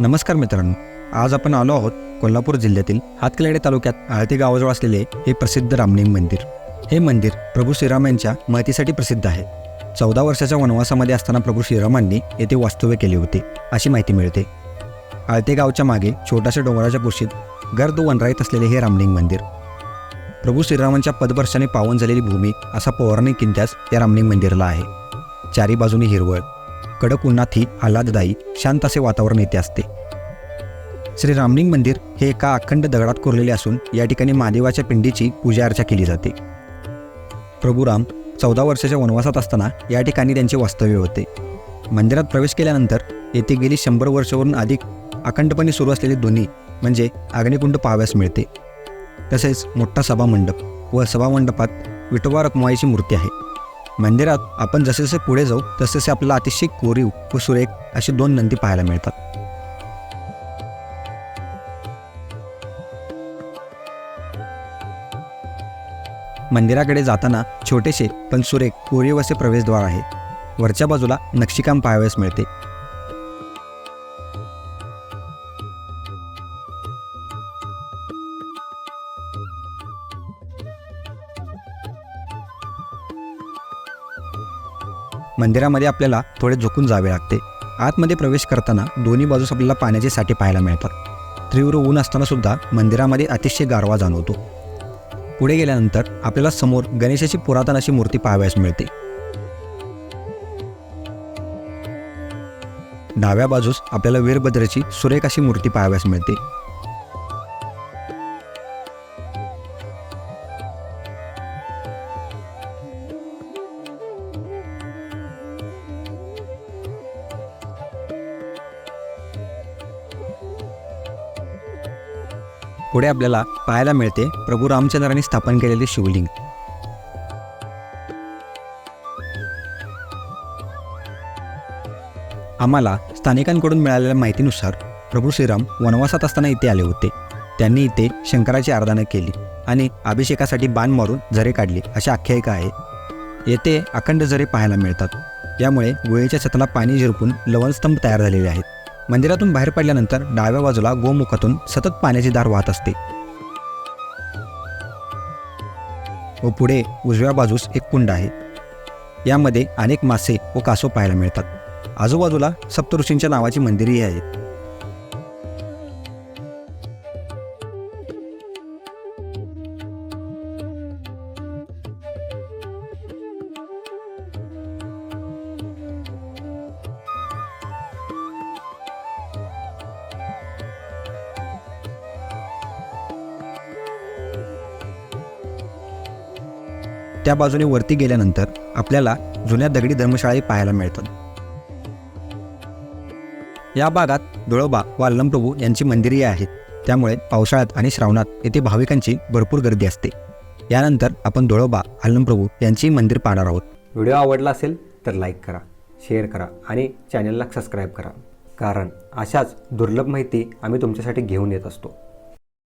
नमस्कार मित्रांनो आज आपण आलो आहोत कोल्हापूर जिल्ह्यातील हातकलडे तालुक्यात आळती गावाजवळ असलेले हे प्रसिद्ध रामलिंग मंदिर. हे मंदिर प्रभू श्रीराम यांच्या महतीसाठी प्रसिद्ध आहे. चौदा वर्षाच्या वनवासामध्ये असताना प्रभू श्रीरामांनी येथे वास्तव्य केले होते अशी माहिती मिळते. आळते गावच्या मागे छोट्याशा डोंगराच्या कुशीत गर्द वनराईत असलेले हे रामलिंग मंदिर. प्रभू श्रीरामांच्या पदवर्षाने पावन झालेली भूमी असा पौराणिक किंत्यास या रामलिंग मंदिराला आहे. चारी बाजूने हिरवळ कडक उन्हातही आल्हाददायी शांत असे वातावरण येथे असते. श्री रामलिंग मंदिर हे एका अखंड दगडात कोरलेले असून या ठिकाणी महादेवाच्या पिंडीची पूजा अर्चा केली जाते. प्रभू राम चौदा वर्षाच्या वनवासात असताना या ठिकाणी त्यांचे वास्तव्य होते. मंदिरात प्रवेश केल्यानंतर येथे गेली शंभर वर्षावरून अधिक अखंडपणे सुरू असलेली ध्वनी म्हणजे अग्निकुंड पाहाव्यास मिळते. तसेच मोठा सभामंडप व सभामंडपात विठोबा रखुमाईची मूर्ती आहे. मंदिरात आपण जसे जसे पुढे जाऊ तसे तसे आपल्याला अतिशय कोरीव व सुरेख अशी दोन नंदी पाहायला मिळतात. मंदिराकडे जाताना छोटेसे पण सुरेख कोरीव असे प्रवेशद्वार आहे. वरच्या बाजूला नक्षीकाम पाहावयास मिळते. मंदिरामध्ये आपल्याला थोडे झोकून जावे लागते. आतमध्ये प्रवेश करताना दोन्ही बाजूस आपल्याला पाण्याचे साठे पाहायला मिळतात. तीव्र ऊन असताना सुद्धा मंदिरामध्ये अतिशय गारवा जाणवतो. पुढे गेल्यानंतर आपल्याला समोर गणेशाची पुरातन अशी मूर्ती पाहावयास मिळते. डाव्या बाजूस आपल्याला वीरभद्राची सुरेख अशी मूर्ती पाहावयास मिळते. पुढे आपल्याला पाहायला मिळते प्रभू रामचंद्रांनी स्थापन केलेले शिवलिंग. आम्हाला स्थानिकांकडून मिळालेल्या माहितीनुसार प्रभू श्रीराम वनवासात असताना इथे आले होते. त्यांनी इथे शंकराची आराधना केली आणि अभिषेकासाठी बाण मारून झरे काढले अशी आख्यायिका आहे येथे अखंड झरे पाहायला मिळतात. यामुळे गुळेच्या छताला पाणी झिरपून लवणस्तंभ तयार झालेले आहेत. मंदिरातून बाहेर पडल्यानंतर डाव्या बाजूला गोमुखातून सतत पाण्याची धार वाहत असते. व पुढे उजव्या बाजूस एक कुंड आहे. यामध्ये अनेक मासे व कासव पाहायला मिळतात. आजूबाजूला सप्तऋषींच्या नावाची मंदिरेही आहेत. त्या बाजूने वरती गेल्यानंतर आपल्याला जुन्या दगडी धर्मशाळाही पाहायला मिळतात. या भागात डोळोबा व अल्लमप्रभू यांची मंदिरे आहेत. त्यामुळे पावसाळ्यात आणि श्रावणात येथे भाविकांची भरपूर गर्दी असते. यानंतर आपण डोळोबा अल्लमप्रभू यांचीही मंदिर पाहणार आहोत. व्हिडिओ आवडला असेल तर लाईक करा शेअर करा आणि चॅनलला सबस्क्राईब करा. कारण अशाच दुर्लभ माहिती आम्ही तुमच्यासाठी घेऊन येत असतो.